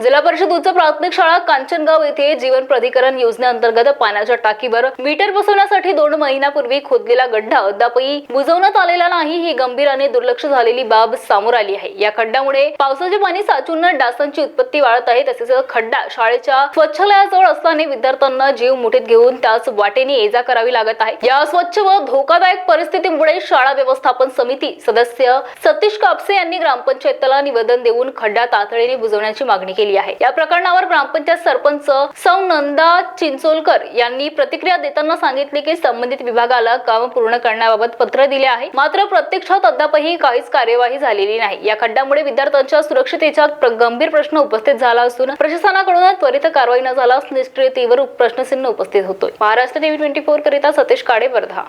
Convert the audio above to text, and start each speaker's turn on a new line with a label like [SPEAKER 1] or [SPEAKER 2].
[SPEAKER 1] जिल्हा परिषद उच्च प्राथमिक शाळा कांचनगाव येथे जीवन प्राधिकरण योजनेअंतर्गत पाण्याच्या टाकीवर मीटर बसवण्यासाठी दोन महिन्यापूर्वी खोदलेला गड्डा अद्यापही बुजवण्यात आलेला नाही ही गंभीर आणि दुर्लक्ष झालेली बाब समोर आली आहे. या खड्ड्यामुळे पावसाचे पाणी साचून डासांची उत्पत्ती वाढत आहे तसेच खड्डा शाळेच्या स्वच्छालयाजवळ असताना विद्यार्थ्यांना जीव मुठीत घेऊन त्याच वाटेने ये जा करावी लागत आहे. या स्वच्छ व धोकादायक परिस्थितीमुळे शाळा व्यवस्थापन समिती सदस्य सतीश कापसे यांनी ग्रामपंचायतीला निवेदन देऊन खड्डा तातडीने बुजवण्याची मागणी केली आहे. या प्रकरणावर ग्रामपंचायत सरपंच सौ नंदा चिंचोलकर यांनी प्रतिक्रिया देताना सांगितले की संबंधित विभागाला काम पूर्ण करण्याबाबत पत्र दिले आहे. मात्र प्रत्यक्षात अद्यापही काहीच कार्यवाही झालेली नाही. या खड्ड्यामुळे विद्यार्थ्यांच्या सुरक्षितेचा गंभीर प्रश्न उपस्थित झाला असून प्रशासनाकडून त्वरित कारवाई न झाल्यास निष्क्रियतेवर प्रश्नचिन्ह उपस्थित होतोय. महाराष्ट्र टीव्ही ट्वेंटी फोर करिता सतीश काडे वर्धा